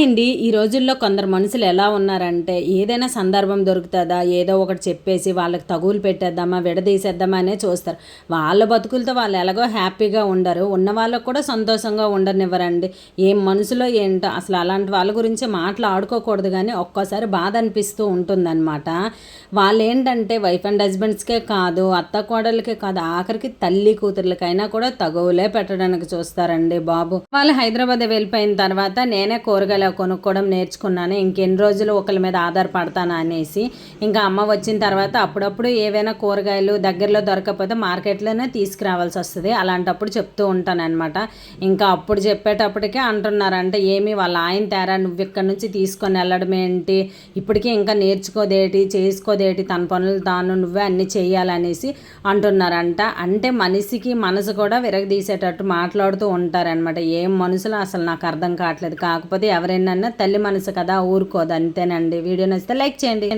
Hi అండి ఈ రోజుల్లో కొందరు మనుషులు ఎలా ఉన్నారంటే ఏదైనా సందర్భం దొరుకుతుందా? ఏదో ఒకటి చెప్పేసి వాళ్ళకి తగులు పెట్టేద్దామా విడదీసేద్దామా అనే చూస్తారు. వాళ్ళ బతుకులతో వాళ్ళు ఎలాగో హ్యాపీగా ఉండరు. ఉన్న వాళ్ళకు కూడా సంతోషంగా ఉండనివ్వరండి. ఏం మనసులో ఏంటో అసలు అలాంటి వాళ్ళ గురించి మాటలు ఆడుకోకూడదు కానీ ఒక్కోసారి బాధ అనిపిస్తూ ఉంటుందన్నమాట. వాళ్ళు ఏంటంటే వైఫ్ అండ్ హస్బెండ్స్కే కాదు అత్త కోడలకే కాదు ఆఖరికి తల్లి కూతుర్లకైనా కూడా తగువులే పెట్టడానికి చూస్తారండి బాబు. వాళ్ళు హైదరాబాద్ వెళ్ళిపోయిన తర్వాత నేనే కూరగాయలు కొనుక్కోవడం నేర్చుకున్నాను. ఇంకెన్ని రోజులు ఒకరి మీద ఆధారపడతాను అనేసి ఇంకా అమ్మ వచ్చిన తర్వాత అప్పుడప్పుడు ఏవైనా కూరగాయలు దగ్గరలో దొరకకపోతే మార్కెట్లోనే తీసుకురావాల్సి వస్తుంది. అలాంటప్పుడు చెప్తూ ఉంటాను అనమాట ఇంకా అప్పుడు చెప్పేటప్పటికే అంటున్నారు. అంటే ఏమి వాళ్ళ ఆయన తేరా నువ్వు ఇక్కడ నుంచి తీసుకొని వెళ్ళడం ఏంటి? ఇప్పటికీ ఇంకా నేర్చుకోదేటి? చేసుకోదేటి? తన పనులు తాను నువ్వే అన్ని చేయాలనేసి అంటున్నారంట. అంటే మనిషికి మనసు కూడా విరగదీసేటట్టు మాట్లాడుతూ ఉంటారనమాట ఏం మనుషులు అసలు నాకు అర్థం కావట్లేదు. కాకపోతే ఎవరైనా తల్లి మనసు కదా ఊరుకోదు అంతేనండి. వీడియో నచ్చితే లైక్ చేయండి.